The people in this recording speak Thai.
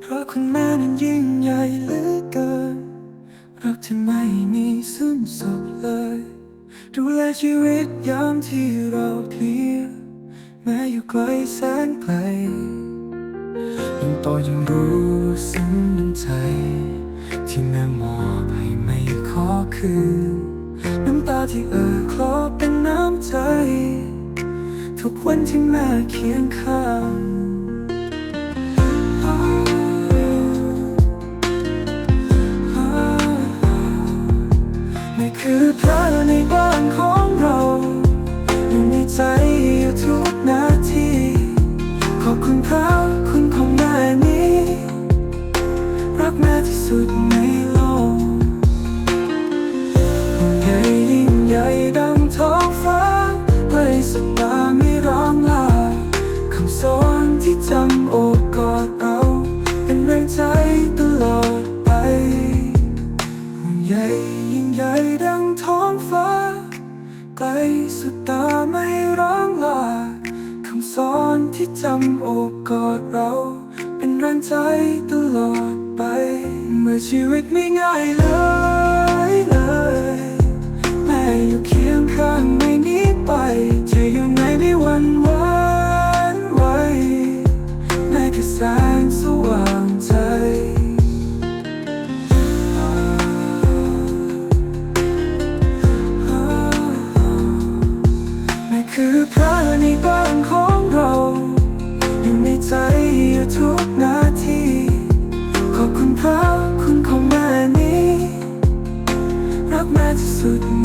เพราะคุณแม่นั้นยิ่งใหญ่เหลือเกินรักที่ไม่มีสิ้นสุดเลย ดูแลชีวิตยามที่เราเพลียแม้อยู่ไกลแสนไกล โตยังรู้ซึ้งน้ำใจ ที่แม่มอบให้ไม่ขอคืน น้ำตาที่เอ่อคลอเป็นน้ำใจ ทุกวันที่แม่เคียงข้าง สุดตาไม่ร้องลาคำสอนที่จำโอบกอดเราเป็นแรงใจตลอดไปห่วงใยยิ่งใหญ่ดังท้องฟ้าไกลสุดตาไม่ร้องลาคำสอนที่จำโอบกอดเราเป็นแรงใจตลอดไป เมื่อชีวิตไม่ง่ายเลย คือแสงสว่างใจคือพระในบ้านของเรา อยู่ในใจอยู่ทุกนาที ขอบคุณพระคุณของแม่นี้ รักแม่ที่สุด